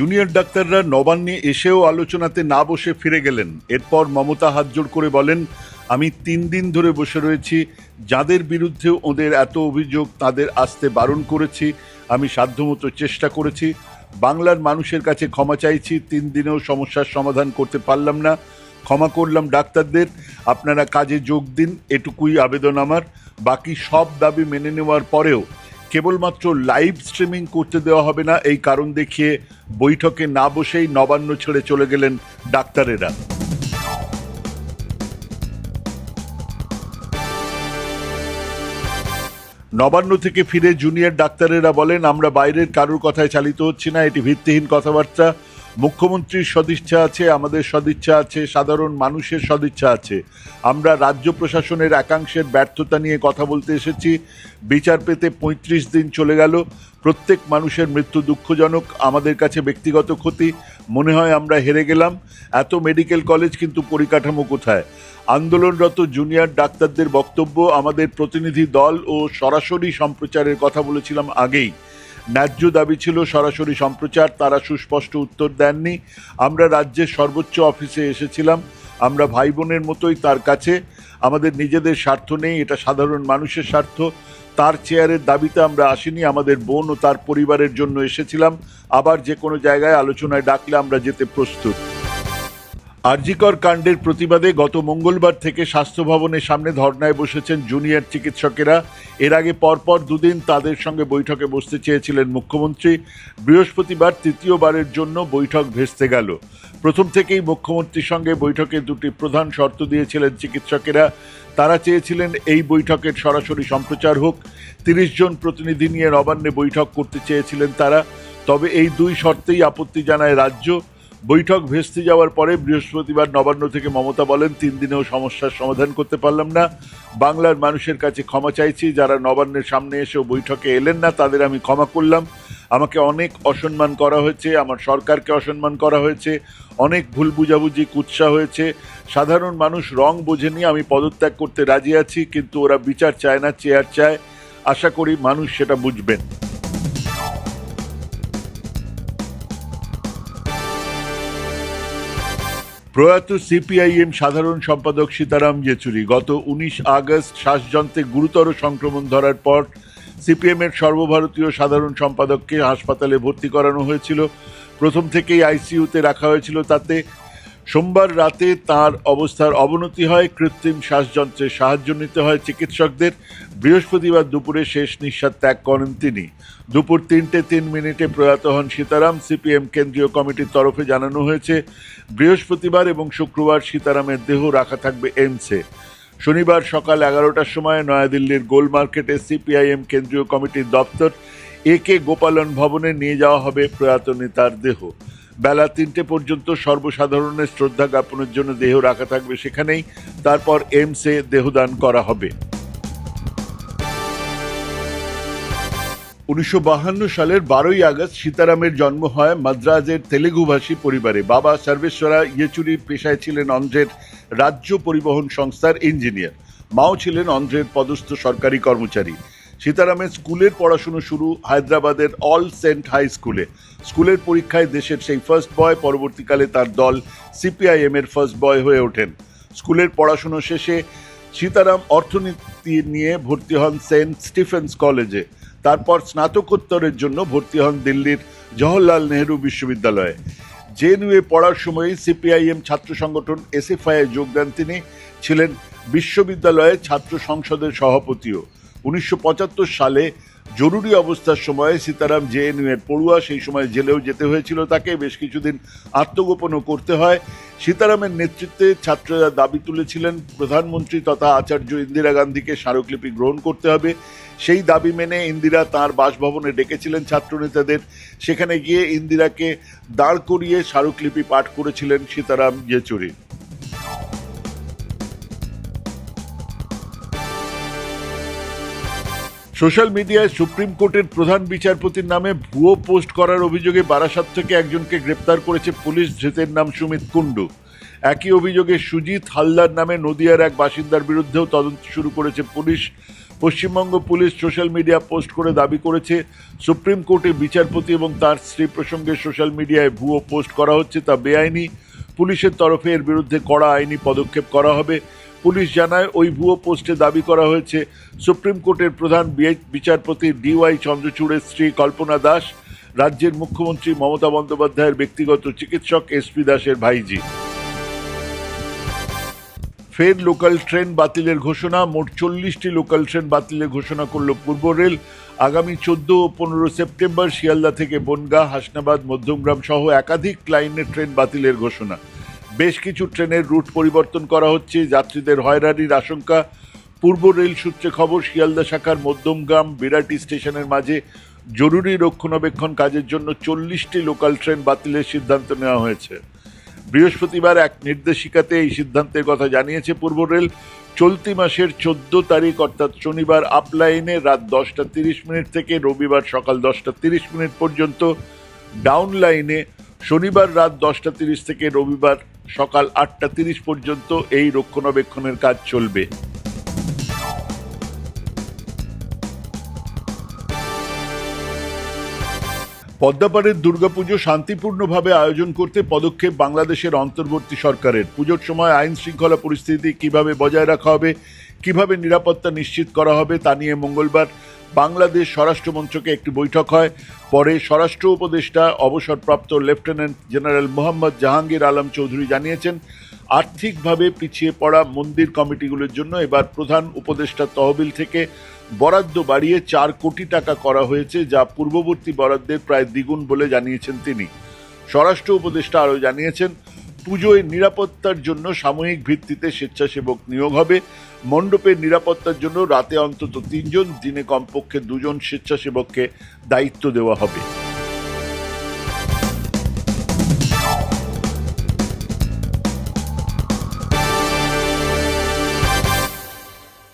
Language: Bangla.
জুনিয়র ডাক্তাররা নবান্নে এসেও আলোচনাতে না বসে ফিরে গেলেন। এরপর মমতা হাত হাতজোড় করে বলেন, আমি তিন দিন ধরে বসে রয়েছি। যাদের বিরুদ্ধে ওদের এত অভিযোগ, তাদের আসতে বারণ করেছি। আমি সাধ্যমতো চেষ্টা করেছি। বাংলার মানুষের কাছে ক্ষমা চাইছি। তিন দিনেও সমস্যার সমাধান করতে পারলাম না। ক্ষমা করলাম ডাক্তারদের। আপনারা কাজে যোগ দিন। এটুকুই আবেদন আমার। বাকি সব দাবি মেনে নেওয়ার পরেও কেবলমাত্র লাইভ স্ট্রিমিং করতে দেওয়া হবে না। এই কারণ দেখিয়ে বৈঠকে না বসেই নবান্ন ছেড়ে চলে গেলেন ডাক্তারেরা। নবান্ন থেকে ফিরে জুনিয়র ডাক্তারেরা বলেন, আমরা বাইরের কারোর কথায় চালিত হচ্ছি না, এটি ভিত্তিহীন কথাবার্তা। মুখ্যমন্ত্রীর সদিচ্ছা আছে, আমাদের সদিচ্ছা আছে, সাধারণ মানুষের সদিচ্ছা আছে। আমরা রাজ্য প্রশাসনের একাংশের ব্যর্থতা নিয়ে কথা বলতে এসেছি। বিচার পেতে পঁয়ত্রিশ দিন চলে গেল। প্রত্যেক মানুষের মৃত্যু দুঃখজনক, আমাদের কাছে ব্যক্তিগত ক্ষতি। মনে হয় আমরা হেরে গেলাম। এত মেডিকেল কলেজ কিন্তু পরিকাঠামো কোথায়? আন্দোলনরত জুনিয়র ডাক্তারদের বক্তব্য, আমাদের প্রতিনিধি দল ও সরাসরি সম্প্রচারের কথা বলেছিলাম আগেই। ন্যায্য দাবি ছিল সরাসরি সম্প্রচার, তারা সুস্পষ্ট উত্তর দেননি। আমরা রাজ্যের সর্বোচ্চ অফিসে এসেছিলাম, আমরা ভাই বোনের মতোই তার কাছে। আমাদের নিজেদের স্বার্থ নেই, এটা সাধারণ মানুষের স্বার্থ। তার চেয়ারের দাবিতে আমরা আসিনি, আমাদের বোন ও তার পরিবারের জন্য এসেছিলাম। আবার যে কোনো জায়গায় আলোচনায় ডাকলে আমরা যেতে প্রস্তুত। আরজিকর কাণ্ডের প্রতিবাদে গত মঙ্গলবার থেকে স্বাস্থ্য ভবনের সামনে ধর্নায় বসেছেন জুনিয়র চিকিৎসকেরা। এর আগে পরপর দুদিন তাদের সঙ্গে বৈঠকে বসতে চেয়েছিলেন মুখ্যমন্ত্রী। বৃহস্পতিবার তৃতীয়বারের জন্য বৈঠক ভেস্তে গেল। প্রথম থেকেই মুখ্যমন্ত্রীর সঙ্গে বৈঠকে দুটি প্রধান শর্ত দিয়েছিলেন চিকিৎসকেরা। তারা চেয়েছিলেন এই বৈঠকের সরাসরি সম্প্রচার হোক। তিরিশ জন প্রতিনিধি নিয়ে নবান্নে বৈঠক করতে চেয়েছিলেন তারা। তবে এই দুই শর্তেই আপত্তি জানায় রাজ্য। বৈঠক ভেস্তে যাওয়ার পরে বৃহস্পতিবার নবান্ন থেকে মমতা বলেন, তিন দিনেও সমস্যার সমাধান করতে পারলাম না। বাংলার মানুষের কাছে ক্ষমা চাইছি, যারা নবান্নের সামনে এসেও বৈঠকে এলেন না, তাদের আমি ক্ষমা করলাম। আমাকে অনেক অসম্মান করা হয়েছে, আমার সরকারকে অসম্মান করা হয়েছে, অনেক ভুল বুঝাবুঝি, কুৎসা হয়েছে। সাধারণ মানুষ রং বোঝেনি, আমি পদত্যাগ করতে রাজি আছি, কিন্তু ওরা বিচার চায় না, চেয়ার চায়। আশা করি মানুষ সেটা বুঝবেন। প্রয়াত সিপিআইএম সাধারণ সম্পাদক সীতারাম ইয়েচুরি গত উনিশ আগস্ট শ্বাসযন্ত্রে গুরুতর সংক্রমণ ধরার পর সিপিএম এর সর্বভারতীয় সাধারণ সম্পাদককে হাসপাতালে ভর্তি করানো হয়েছিল। প্রথম থেকেই আইসিইউতে রাখা হয়েছিল তাতে সোমবার রাতে তার অবস্থার অবনতি হয়। কৃত্রিম শ্বাসযন্ত্রের সাহায্য নিতে হয় চিকিৎসকদের। বৃহস্পতিবার দুপুরে শেষ নিঃশ্বাস ত্যাগ করেন তিনি। দুপুর তিনটে তিন মিনিটে প্রয়াত হন সীতারাম। সিপিএম কেন্দ্রীয় কমিটির তরফে জানানো হয়েছে, বৃহস্পতিবার এবং শুক্রবার সীতারামের দেহ রাখা থাকবে এমসে। শনিবার সকাল এগারোটার সময় নয়াদিল্লির গোল মার্কেটে সিপিআইএম কেন্দ্রীয় কমিটির দপ্তর এ কে গোপালন ভবনে নিয়ে যাওয়া হবে প্রয়াত নেতার দেহ। বেলা তিনটে পর্যন্ত সর্বসাধারণের শ্রদ্ধা জ্ঞাপনের জন্য দেহ রাখা থাকবে সেখানেই। তারপর এমসে দেহদান করা হবে। উনিশশো সালের বারোই আগস্ট সীতারামের জন্ম হয় মাদ্রাজের তেলেগুভাষী পরিবারে। বাবা সর্বেশ্বরা ইয়েচুরি পেশায় ছিলেন অন্ধ্রের রাজ্য পরিবহন সংস্থার ইঞ্জিনিয়ার। মাও ছিলেন অন্ধ্রের পদস্থ সরকারি কর্মচারী। সীতারামের স্কুলের পড়াশুনো শুরু হায়দ্রাবাদের অল সেন্ট হাই স্কুলে। স্কুলের পরীক্ষায় দেশের সেই ফার্স্ট বয় পরবর্তীকালে তার দল সিপিআইএম এর ফার্স্ট বয় হয়ে ওঠেন। স্কুলের পড়াশুনো শেষে সীতারাম অর্থনীতি নিয়ে ভর্তি হন সেন্ট স্টিফেন্স কলেজে। তারপর স্নাতকোত্তরের জন্য ভর্তি হন দিল্লির জওহরলাল নেহরু বিশ্ববিদ্যালয়ে। জেএনইউয়ে পড়ার সময়ই সিপিআইএম ছাত্র সংগঠন এসএফআই এ যোগ দেন তিনি। ছিলেন বিশ্ববিদ্যালয়ের ছাত্র সংসদের সভাপতিও। উনিশশো পঁচাত্তর সালে জরুরি অবস্থার সময় সীতারাম জেএনইউ এর পড়ুয়া, সেই সময় জেলেও যেতে হয়েছিল তাকে, বেশ কিছুদিন আত্মগোপনও করতে হয়। সীতারামের নেতৃত্বে ছাত্ররা দাবি তুলেছিলেন, প্রধানমন্ত্রী তথা আচার্য ইন্দিরা গান্ধীকে স্মারকলিপি গ্রহণ করতে হবে। সেই দাবি মেনে ইন্দিরা তার বাসভবনে ডেকেছিলেন ছাত্রনেতাদের। সেখানে গিয়ে ইন্দিরাকে দাঁড় করিয়ে স্মারকলিপি পাঠ করেছিলেন সীতারাম ইয়েচুরি। সোশ্যাল মিডিয়ায় সুপ্রিম কোর্টের প্রধান বিচারপতির নামে ভুয়ো পোস্ট করার অভিযোগে বারাসাত থেকে একজনকে গ্রেপ্তার করেছে পুলিশ ধৃতের নাম সুমিত কুণ্ডু। একই অভিযোগে সুজিত হালদার নামে নদিয়ার এক বাসিন্দার বিরুদ্ধেও তদন্ত শুরু করেছে police. Paschimbanga police social media post করে দাবি করেছে, সুপ্রিম কোর্টে বিচারপতি এবং তার স্ত্রী প্রসঙ্গে সোশ্যাল মিডিয়ায় ভুয়ো পোস্ট করা হচ্ছে তা বেআইনি। পুলিশের তরফে এর বিরুদ্ধে কড়া আইনি পদক্ষেপ করা হবে। পুলিশ জানায়, ওই ভুয়ো পোস্টে দাবি করা হয়েছে, সুপ্রিম কোর্টের প্রধান বিচারপতি ডিওয়াই চন্দ্রচূড়ের স্ত্রী কল্পনা দাস, রাজ্যের মুখ্যমন্ত্রী মমতা বন্দ্যোপাধ্যায়ের ব্যক্তিগত চিকিৎসক এসপি দাসের ভাইজি। ফের লোকাল ট্রেন বাতিলের ঘোষণা, মোট চল্লিশটি লোকাল ট্রেন বাতিলের ঘোষণা করল পূর্ব রেল। আগামী চোদ্দ ও পনেরো সেপ্টেম্বর শিয়ালদা থেকে বনগাঁ, হাসনাবাদ, মধ্যমগ্রাম সহ একাধিক লাইনের ট্রেন বাতিলের ঘোষণা। বেশ কিছু ট্রেনের রুট পরিবর্তন করা হচ্ছে। যাত্রীদের হয়রানির আশঙ্কা। পূর্ব রেল সূত্রে খবর, শিয়ালদা শাখার মধ্যমগ্রাম বিরাটি স্টেশনের মাঝে জরুরি রক্ষণাবেক্ষণ কাজের জন্য চল্লিশটি লোকাল ট্রেন বাতিলের সিদ্ধান্ত নেওয়া হয়েছে। বৃহস্পতিবার এক নির্দেশিকাতে এই সিদ্ধান্তের কথা জানিয়েছে পূর্ব রেল। চলতি মাসের চোদ্দ তারিখ, অর্থাৎ শনিবার আপ লাইনে রাত দশটা তিরিশ মিনিট থেকে রবিবার সকাল দশটা তিরিশ মিনিট পর্যন্ত ডাউন লাইনে শনিবার রাত দশটা তিরিশ থেকে রবিবার সকাল আটটা তিরিশ পর্যন্ত এই রক্ষণাবেক্ষণের কাজ চলবে। পদ্মাপাড়ের দুর্গাপুজো শান্তিপূর্ণভাবে আয়োজন করতে পদক্ষেপ বাংলাদেশের অন্তর্বর্তী সরকারের। পুজোর সময় আইন শৃঙ্খলা পরিস্থিতি কীভাবে বজায় রাখা হবে, কীভাবে নিরাপত্তা নিশ্চিত করা হবে তা নিয়ে মঙ্গলবার বাংলাদেশ স্বরাষ্ট্র মন্ত্রকে একটি বৈঠক হয়। পরে স্বরাষ্ট্র উপদেষ্টা, অবসরপ্রাপ্ত লেফটেন্যান্ট জেনারেল মোহাম্মদ জাহাঙ্গীর আলম চৌধুরী জানিয়েছেন, আর্থিকভাবে পিছিয়ে পড়া মন্দির কমিটিগুলোর জন্য এবার প্রধান উপদেষ্টা তহবিল থেকে বরাদ্দ বাড়িয়ে চার কোটি টাকা করা হয়েছে, যা পূর্ববর্তী বরাদ্দের প্রায় দ্বিগুণ বলে জানিয়েছেন তিনি। স্বরাষ্ট্র উপদেষ্টা আরও জানিয়েছেন পুজোয় নিরাপত্তার জন্য সাময়িক ভিত্তিতে স্বেচ্ছাসেবক নিয়োগ হবে। মণ্ডপের নিরাপত্তার জন্য রাতে অন্তত তিনজন, দিনে কমপক্ষে দুজন স্বেচ্ছাসেবককে দায়িত্ব দেওয়া হবে।